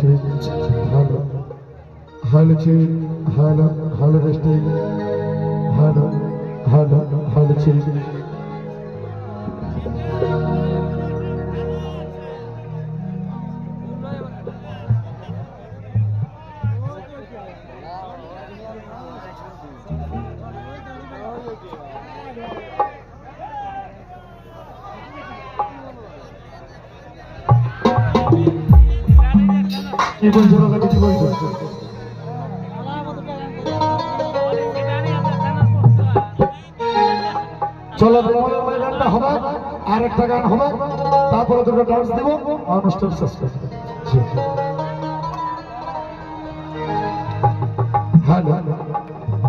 change, hello, hello change, hello, hello resting, hello, hello, hello কি বলছো দাদা কিছু বলছো চলো গানটা হবে আর একটা গান হবে, তারপরে দুটো ডান্স দিব অনুষ্ঠান শেষ করব hello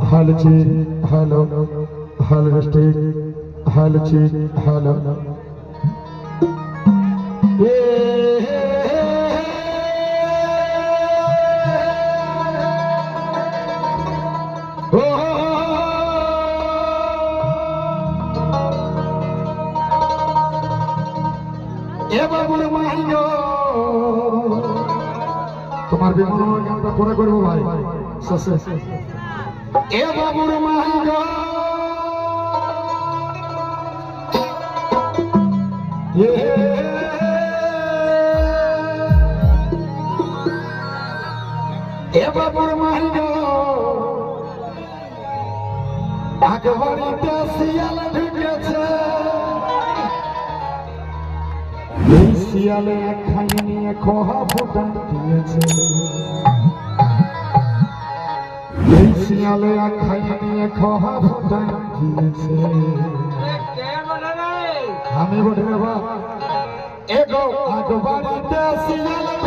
hello hello hello hello. পরে করব ভাই। এ বাবুর শিয়াল ঢুকেছে। শিয়ালে খাই নিয়ে খোহা ফোটা দিয়েছে। এই শিয়ালে খাই নিয়ে খোহা ফোটা দিয়েছে আমি বলি বাবা এগো আগ বাড়িতে শিয়াল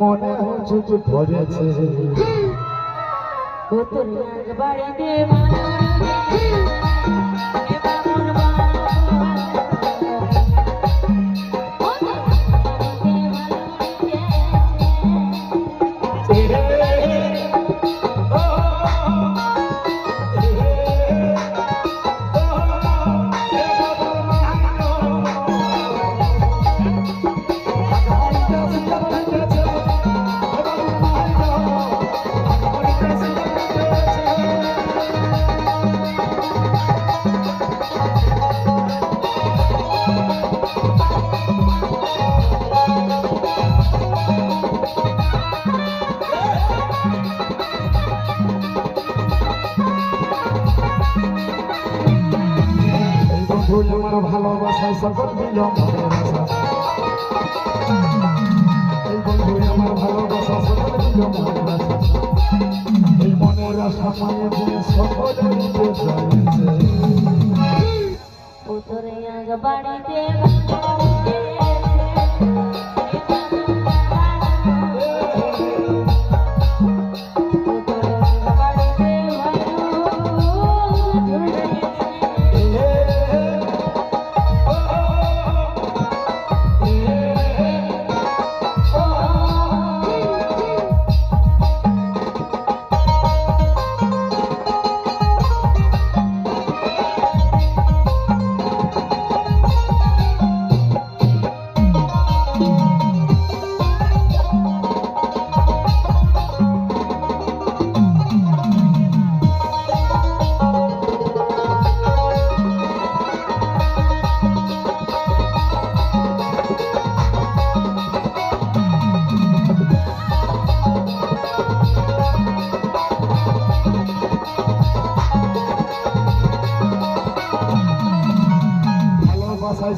দেখে নিয়ে মনে চুপ ধরেছে বাড়িতে আমার ভালোবাসায় সকল দিল আমার ভালোবাসা সকল দিল বাড়িতে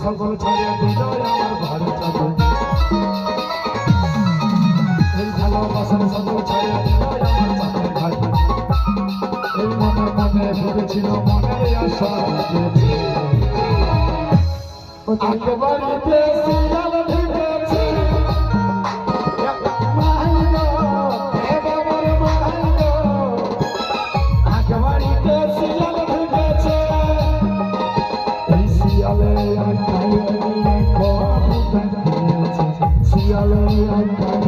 সকল ছাড়িয়ে বিজয় আমার ভারত এই ভালোবাসার সকল ছাড়িয়ে দিল আমার চাঁদের ঘাটে মনে ভেবেছিল yellow and